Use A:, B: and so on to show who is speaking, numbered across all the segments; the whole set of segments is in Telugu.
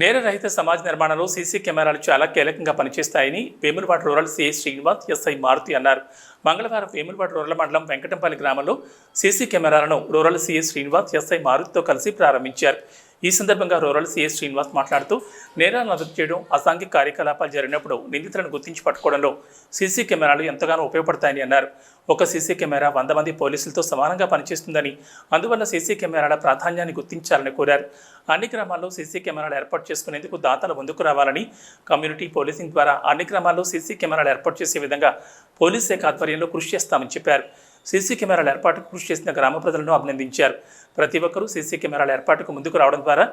A: నేర రహిత సమాజ నిర్మాణంలో సీసీ కెమెరాలు చాలా కీలకంగా పనిచేస్తాయని Vemulawada rural CI Srinivas SI Maruthi అన్నారు. మంగళవారం వేములవాడ రూరల్ మండలం వెంకటంపల్లి గ్రామంలో సీసీ కెమెరాలను రూరల్ సిఐ శ్రీనివాస్ ఎస్ఐ మారుతితో కలిసి ప్రారంభించారు. ఈ సందర్భంగా రూరల్ సీఎస్ శ్రీనివాస్ మాట్లాడుతూ నేరాలను అదుపు చేయడం అసాంఘిక కార్యకలాపాలు జరిగినప్పుడు నిందితులను గుర్తించి పట్టుకోవడంలో సీసీ కెమెరాలు ఎంతగానో ఉపయోగపడతాయని అన్నారు. ఒక సీసీ కెమెరా వంద మంది పోలీసులతో సమానంగా పనిచేస్తుందని అందువల్ల సీసీ కెమెరాల ప్రాధాన్యాన్ని గుర్తించాలని కోరారు. అన్ని గ్రామాల్లో సీసీ కెమెరాలు ఏర్పాటు చేసుకునేందుకు దాతలు ముందుకు రావాలని కమ్యూనిటీ పోలీసింగ్ ద్వారా అన్ని గ్రామాల్లో సీసీ కెమెరాలు ఏర్పాటు చేసే విధంగా పోలీస్ శాఖ ఆధ్వర్యంలో కృషి చేస్తామని చెప్పారు. సీసీ కెమెరాల ఏర్పాటుకు కృషి చేసిన గ్రామ ప్రజలను అభినందించారు. ప్రతి ఒక్కరూ సీసీ కెమెరాల ఏర్పాటుకు ముందుకు రావడం ద్వారా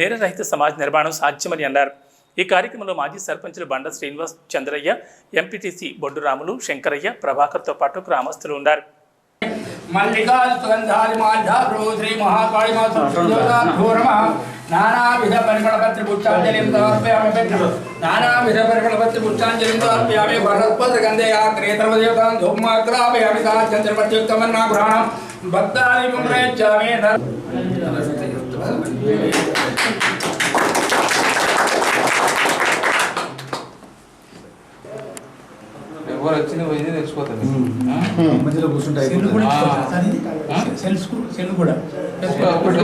A: నేరరహిత సమాజ నిర్మాణం సాధ్యమని అన్నారు. ఈ కార్యక్రమంలో మాజీ సర్పంచులు బండ శ్రీనివాస్ చంద్రయ్య ఎంపీటీసీ బొడ్డు రాములు శంకరయ్య ప్రభాకర్తో పాటు గ్రామస్తులు ఉన్నారు.
B: మల్లికా మాధ్యాభ్రో శ్రీ నానావిధ పరిమళపత్రి పుష్టాంజలిం సమర్పయామి పెట్టు నానావిధ పరిమళపత్రి పుష్టాంజలిం సమర్పయామి బృహస్పతి గంధయా క్రేతవదేవతాం ధూమాగ్రాపయామి తా చంద్రపత్యుక్తమన్నా పురాణం. భక్తాని నమస్తే
C: ఎవరు వచ్చిన పోయింది తెలిసిపోతుంది?
D: మధ్యలో కూర్చుంటే
B: సెల్ కూడా
C: ఆ.
B: ఇచ్చుకోవచ్చా. సార్ ఇది?
C: ఆ?
B: సెల్స్ కు- సెల్ కూడా.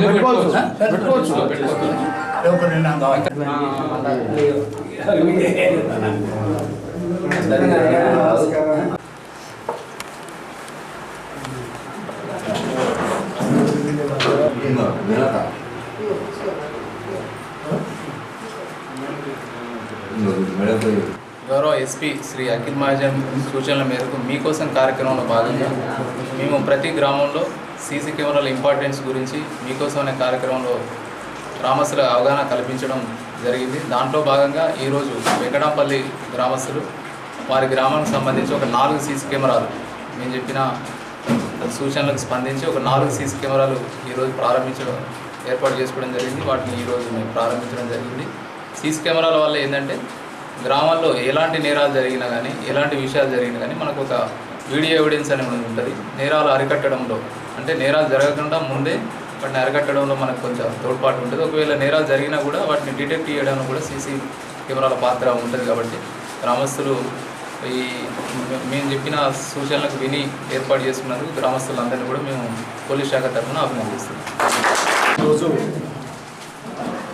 C: పెట్టుకోవచ్చు.
D: పెట్టుకోవచ్చు.
C: గౌరవ ఎస్పీ శ్రీ అఖిల్ మహాజన్ సూచనల మేరకు మీకోసం కార్యక్రమంలో భాగంగా మేము ప్రతి గ్రామంలో సీసీ కెమెరాల ఇంపార్టెన్స్ గురించి మీకోసం అనే కార్యక్రమంలో గ్రామస్తుల అవగాహన కల్పించడం జరిగింది. దాంట్లో భాగంగా ఈరోజు వెంకటాపల్లి గ్రామస్తులు వారి గ్రామానికి సంబంధించి ఒక నాలుగు సీసీ కెమెరాలు మేము చెప్పిన సూచనలకు స్పందించి ఒక నాలుగు సీసీ కెమెరాలు ఈరోజు ప్రారంభించడం ఏర్పాటు చేసుకోవడం జరిగింది. వాటిని ఈరోజు మేము ప్రారంభించడం జరిగింది. సీసీ కెమెరాల వల్ల ఏంటంటే గ్రామాల్లో ఎలాంటి నేరాలు జరిగినా కానీ ఎలాంటి విషయాలు జరిగినా కానీ మనకు ఒక వీడియో ఎవిడెన్స్ అనేది ఉంటుంది. నేరాలు అరికట్టడంలో. అంటే నేరాలు జరగకుండా ముందే వాటిని అరికట్టడంలో మనకు కొంచెం తోడ్పాటు ఉంటుంది. ఒకవేళ నేరాలు జరిగినా కూడా వాటిని డిటెక్ట్ చేయడంలో కూడా సీసీ కెమెరాల పాత్ర ఉంటుంది కాబట్టి గ్రామస్తులు ఈ మేము చెప్పిన సూచనలకు విని ఏర్పాటు చేసుకున్నందుకు గ్రామస్తులందరినీ కూడా మేము పోలీస్ శాఖ తరఫున అభినందిస్తున్నాం.
D: ఈరోజు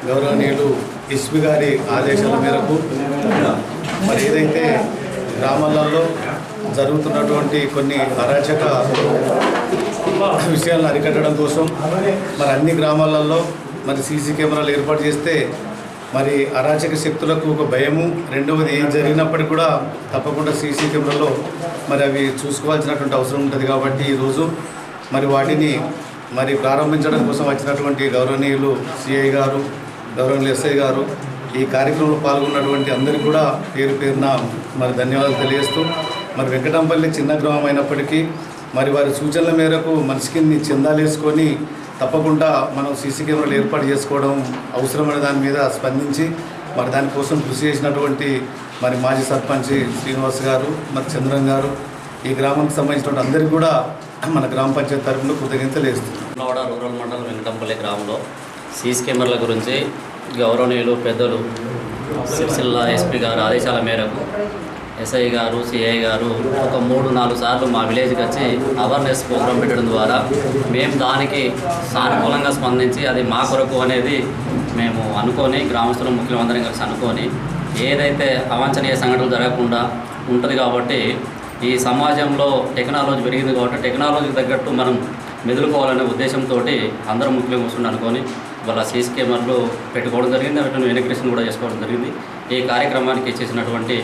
D: గౌరవనీయులు ఎస్పీ గారి ఆదేశాల మేరకు మరి ఏదైతే గ్రామాలలో జరుగుతున్నటువంటి కొన్ని అరాచక విషయాలను అరికట్టడం కోసం మరి అన్ని గ్రామాలలో మరి సీసీ కెమెరాలు ఏర్పాటు చేస్తే మరి అరాచక శక్తులకు ఒక భయము రెండవది ఏం జరిగినప్పటికీ కూడా తప్పకుండా సీసీ కెమెరాలో మరి అవి చూసుకోవాల్సినటువంటి అవసరం ఉంటుంది కాబట్టి ఈరోజు మరి వాటిని మరి ప్రారంభించడం కోసం వచ్చినటువంటి గౌరవనీయులు సిఐ గారు గౌరవనీయులు ఎస్ఐ గారు ఈ కార్యక్రమంలో పాల్గొన్నటువంటి అందరికీ కూడా పేరు పేరున మరి ధన్యవాదాలు తెలియజేస్తూ మరి వెంకటంపల్లి చిన్న గ్రామం అయినప్పటికీ మరి వారి సూచనల మేరకు మనిషికి చందాలేసుకొని తప్పకుండా మనం సీసీ కెమెరాలు ఏర్పాటు చేసుకోవడం అవసరమైన దాని మీద స్పందించి మరి దానికోసం కృషి చేసినటువంటి మరి మాజీ సర్పంచ్ శ్రీనివాస్ గారు మరి చంద్రన్ గారు ఈ గ్రామానికి సంబంధించినటువంటి అందరికీ కూడా మన గ్రామ పంచాయతీ తరఫున కృతజ్ఞతలు వేస్తున్నాం
E: రూరల్ మండలం వెంకటంపల్లి గ్రామంలో సీసీ కెమెరాల గురించి గౌరవనీయులు పెద్దలు సిరిసిల్ల ఎస్పీ గారు ఆదేశాల మేరకు ఎస్ఐ గారు సిఐ గారు ఒక మూడు నాలుగు సార్లు మా విలేజ్కి వచ్చి అవేర్నెస్ ప్రోగ్రాం పెట్టడం ద్వారా మేము దానికి సానుకూలంగా స్పందించి అది మా కొరకు అనేది మేము అనుకొని గ్రామస్తులు ముఖ్యమందరం కలిసి అనుకొని ఏదైతే అవాంఛనీయ సంఘటనలు జరగకుండా ఉంటుంది కాబట్టి ఈ సమాజంలో టెక్నాలజీ పెరిగింది కాబట్టి టెక్నాలజీకి తగ్గట్టు మనం మెదులుకోవాలనే ఉద్దేశంతో అందరం ముఖ్యంగా వస్తుండే అనుకొని వాళ్ళ సీసీ కెమెరాలు పెట్టుకోవడం జరిగింది వాటిని వెనక్రేషన్ కూడా చేసుకోవడం జరిగింది. ఈ కార్యక్రమానికి చేసినటువంటి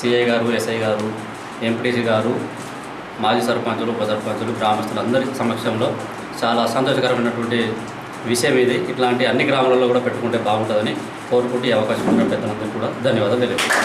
E: సిఐ గారు ఎస్ఐ గారు ఎంపీటీసీ గారు మాజీ సర్పంచులు ఉప సర్పంచులు గ్రామస్తులందరి సమక్షంలో చాలా సంతోషకరమైనటువంటి విషయం ఇది. ఇట్లాంటి అన్ని గ్రామాలలో కూడా పెట్టుకుంటే బాగుంటుందని కోరుకుంటూ అవకాశం ఉన్న పెద్దలందరికీ కూడా ధన్యవాదాలు తెలియదు